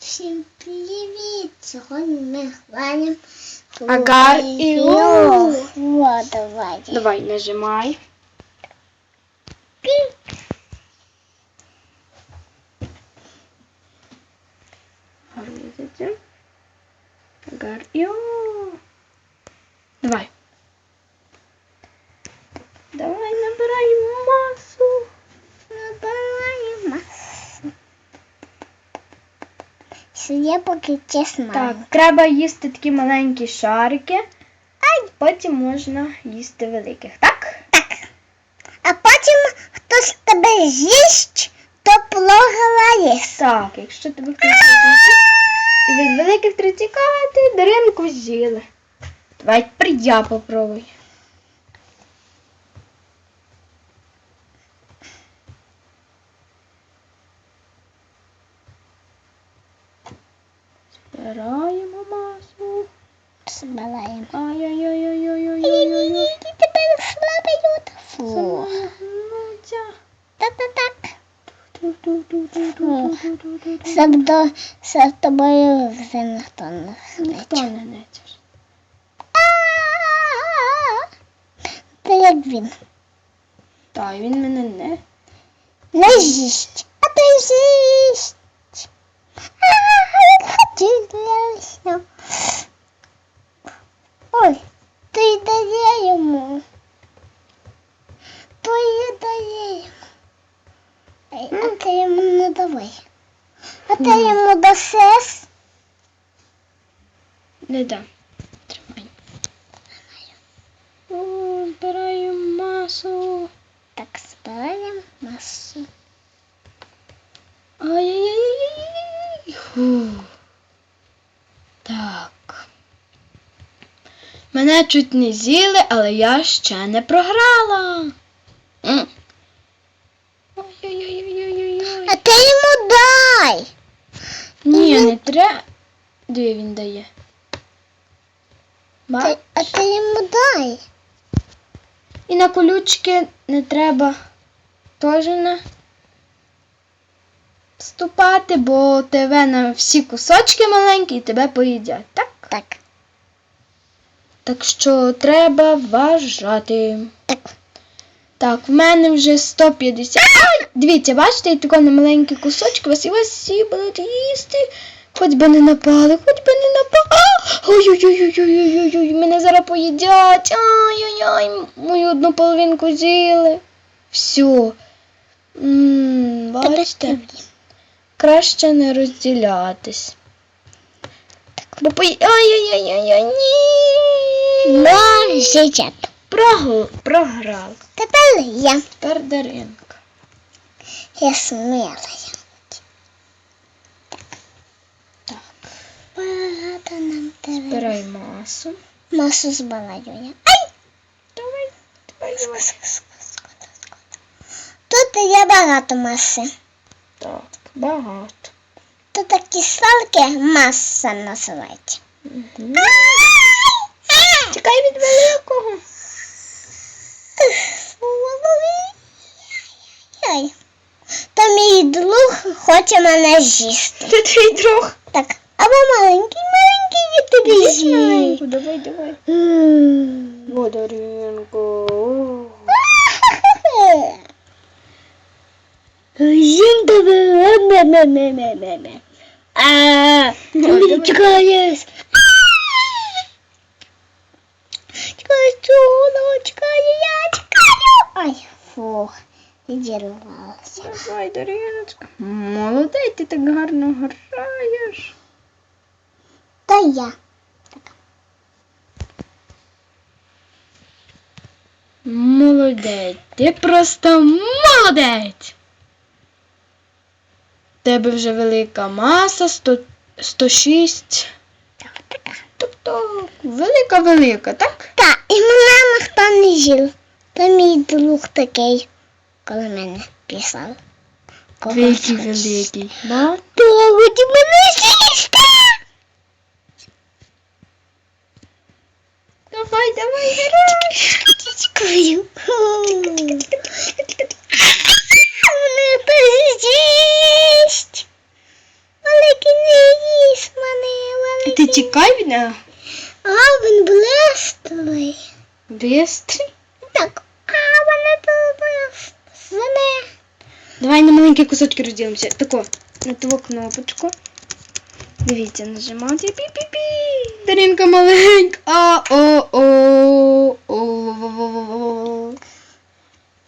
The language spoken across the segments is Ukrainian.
Всім привіт! Сьогодні ми граємо Агар і. О, давай. Давай, нажимай. Гарно Агар і. Давай Сюди поки чесно. Так, треба їсти такі маленькі шарики. А потім можна їсти великих, так? Так. А потім хтось тебе з'їсть, то програє. Так, якщо тебе хтось і від великих три тікати, Даринку з'їли. Давай тепер я попробуй. Збираємо масу. Збираємо. Ай-яй-яй-яй-яй-яй-яй. Які тебе слабають. Фу. Замахнуться. Та-та-так. Ту-ту-ту-ту-ту-ту-ту-ту. Щоб до, щоб тобою вже ніхто не Ніхто не нечеш. Та як він? Так, він мене не. Не з'їсть. А ти з'їсть. А, хотілося. Ой, ти дає йому. То і дає йому. Ей, А ти йому не давай. А ти йому дасиш? Не дам. Тримай. О, збираю масу. Так, збираємо масу. Ай-яй-яй-яй. Мене чуть не з'їли, але я ще не програла. А ти йому дай. Ні, не треба. Де він дає? Бач? А ти йому дай. І на колючки не треба теж на вступати, бо тебе на всі кусочки маленькі і тебе поїдять, так? Так, що треба вважати. так. Так, в мене вже 150. Ай! Дивіться, бачите, тако на маленькі кусочки вас і вас всі будуть їсти. Хоч би не напали, хоч би не напали. Ой-ой-ой-ой-ой-ой-ой, мене зараз поїдять. Ай-ой-ой, мою одну половинку з'їли. Все. М, Бачите, краще не розділятись. Бо пої... Ай-яй-яй-яй, ні. Сидять. Прогл... Програв. Тепер я. Тепер Даринка. Я смілая. Так. Багато нам треба. Збирай масу. Масу збираю я. Давай, давай, давай. Тут є багато маси. Так, багато. Тут такі салки маса називається. Угу. Чекай від великого. Ой. Та мій друг хоче мене з'їсти. Це твій друг. Так, або маленький, маленький я тобі з'їм. Давай, давай. О, Даринко. З'їм тебе. А, чекаєш. Чекаю, чудо, чекаю, я чекаю. Ай, відірвалася. Давай, Дариночка. Молодець, ти так гарно граєш. Та я. Молодець. Ти просто молодець. Тебе вже велика маса, 100, 106. Тобто велика-велика, так? Та, і мене ніхто не жив. Та мій друг такий, коли мене писав. Великий, великий. Да? Ти хоч мене з'їсти. Давай, давай, грай. Чекаю. Мене хтось з'їсть. Великий не Ти тікай від нього. А, він блистовий. Бистрий. Так, а вони тут свини. Давай на маленькі кусочки розділимося. Тако, на ту кнопочку. Дивіться, нажимати. Пі-пі-пі. Дарінка маленька. А, о, о, о.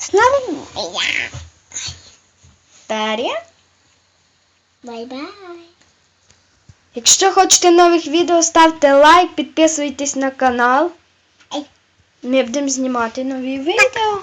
Знову я. Дар'я. Бай-бай. Якщо хочете нових відео, ставте лайк, підписуйтесь на канал. Ми будемо знімати нові відео.